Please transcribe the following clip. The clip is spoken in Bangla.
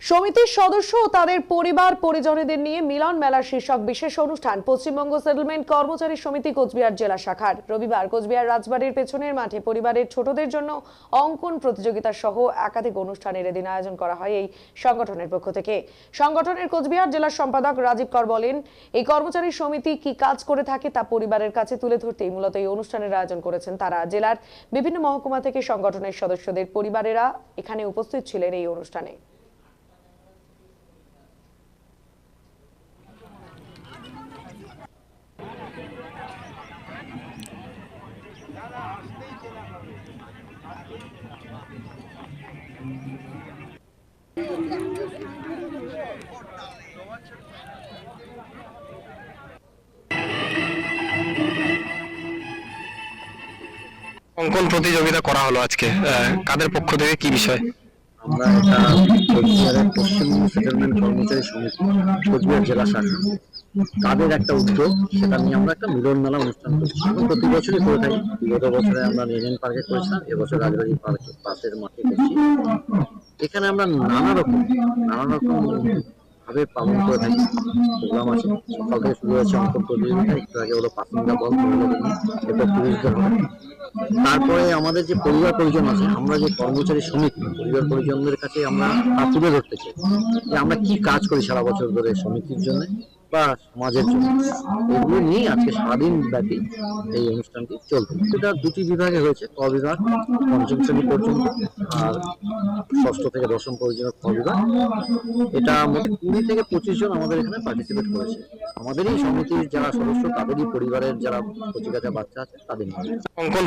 সমিতির সদস্য ও তাদের পরিবার পরিজনেদের নিয়ে মিলন মেলার শীর্ষক বিশেষ অনুষ্ঠান পশ্চিমবঙ্গ সেটেলমেন্ট কর্মচারী সমিতি কোচবিহার জেলা শাখার। রবিবার কোচবিহার রাজবাড়ির পেছনের মাঠে পরিবারের ছোটদের জন্য অঙ্কন প্রতিযোগিতা সহ একাধিক অনুষ্ঠানের এদিন আয়োজন করা হয় এই সংগঠনের পক্ষ থেকে। সংগঠনের কোচবিহার জেলার সম্পাদক রাজীব কর বলেন, এই কর্মচারী সমিতি কি কাজ করে থাকে তা পরিবারের কাছে তুলে ধরতেই মূলত এই অনুষ্ঠানের আয়োজন করেছেন তারা। জেলার বিভিন্ন মহকুমা থেকে সংগঠনের সদস্যদের পরিবারেরা এখানে উপস্থিত ছিলেন এই অনুষ্ঠানে। অঙ্কন প্রতিযোগিতা করা হলো আজকে। কাদের পক্ষ থেকে কি বিষয়? আমরা এটা কোচবিহারের পশ্চিমবঙ্গ সেটেলমেন্ট কর্মচারী সমিতি, কোচবিহার জেলা শাখা। তাদের একটা উদ্যোগ, সেটা নিয়ে আমরা একটা মিলন মেলা অনুষ্ঠান করছি। এবং প্রতি বছরই করে থাকি। বিগত বছরে আমরা নেজেন পার্কে করেছিলাম, এবছর রাজবাড়ি পার্কে, পাশের মাঠে করছি। এখানে আমরা নানা রকম নানা রকম ভাবে পালন করে থাকি। প্রোগ্রাম আছে সকাল থেকে শুরু হয়েছে অঙ্কন প্রতিযোগিতা একটু আগে হলো পাসিংটা বল পুরুষদের তারপরে আমাদের যে পরিবার পরিজন আছে, আমরা যে কর্মচারী শ্রমিক, পরিবার পরিজনদের কাছে আমরা তুলে ধরতে চাই। যে আমরা কি কাজ করি সারা বছর ধরে শ্রমিকের জন্য? বা সমাজের এগুলো নিয়ে আজকে এই অনুষ্ঠানটি চলবে দুটি বিভাগে হয়েছে, ক বিভাগ, পঞ্চম শ্রেণি পর্যন্ত, আর ষষ্ঠ থেকে দশম পর্যন্ত ক বিভাগ। এটা মোট কুড়ি থেকে পঁচিশ জন আমাদের এখানে পার্টিসিপেট করেছে। আমাদেরই সমিতির যারা সদস্য, তাদেরই পরিবারের যারা কচি কাঁচা বাচ্চা আছে, তাদের